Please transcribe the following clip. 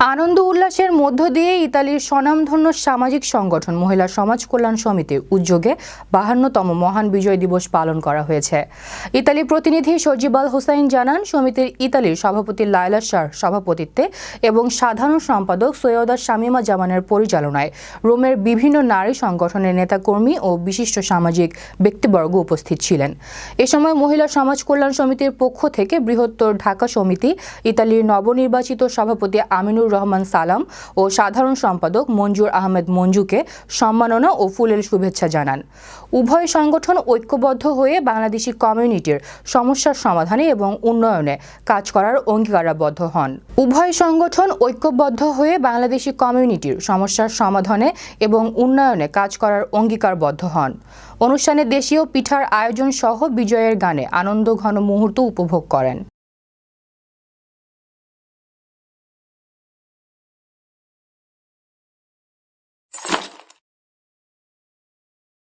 আনন্দ উল্লাসের মধ্য দিয়ে ইতালির স্বনামধন্য সামাজিক সংগঠন মহিলা সমাজ কল্যাণ সমিতির উদ্যোগে বাহান্নতম মহান বিজয় দিবস পালন করা হয়েছে। ইতালি প্রতিনিধি সজিবাল হোসাইন জানান, সমিতির ইতালির সভাপতি লায়লা শাহ সভাপতিত্বে এবং সাধারণ সম্পাদক সৈয়দা শামিমা জামানের পরিচালনায় রোমের বিভিন্ন নারী সংগঠনের নেতাকর্মী ও বিশিষ্ট সামাজিক ব্যক্তিবর্গ উপস্থিত ছিলেন। এ সময় মহিলা সমাজ কল্যাণ সমিতির পক্ষ থেকে বৃহত্তর ঢাকা সমিতি, ইতালির নবনির্বাচিত সভাপতি আমিনুর রহমান সালাম ও সাধারণ সম্পাদক মঞ্জুর আহমেদ মঞ্জুকে সম্মাননা ও ফুলেল শুভেচ্ছা জানান। উভয় সংগঠন ঐক্যবদ্ধ হয়ে বাংলাদেশি কমিউনিটির সমস্যার সমাধানে এবং উন্নয়নে কাজ করার অঙ্গীকারাবদ্ধ হন। উভয় সংগঠন ঐক্যবদ্ধ হয়ে বাংলাদেশি কমিউনিটির সমস্যার সমাধানে এবং উন্নয়নে কাজ করার অঙ্গীকারবদ্ধ হন। অনুষ্ঠানে দেশীয় পিঠার আয়োজন সহ বিজয়ের গানে আনন্দ ঘন মুহূর্ত উপভোগ করেন।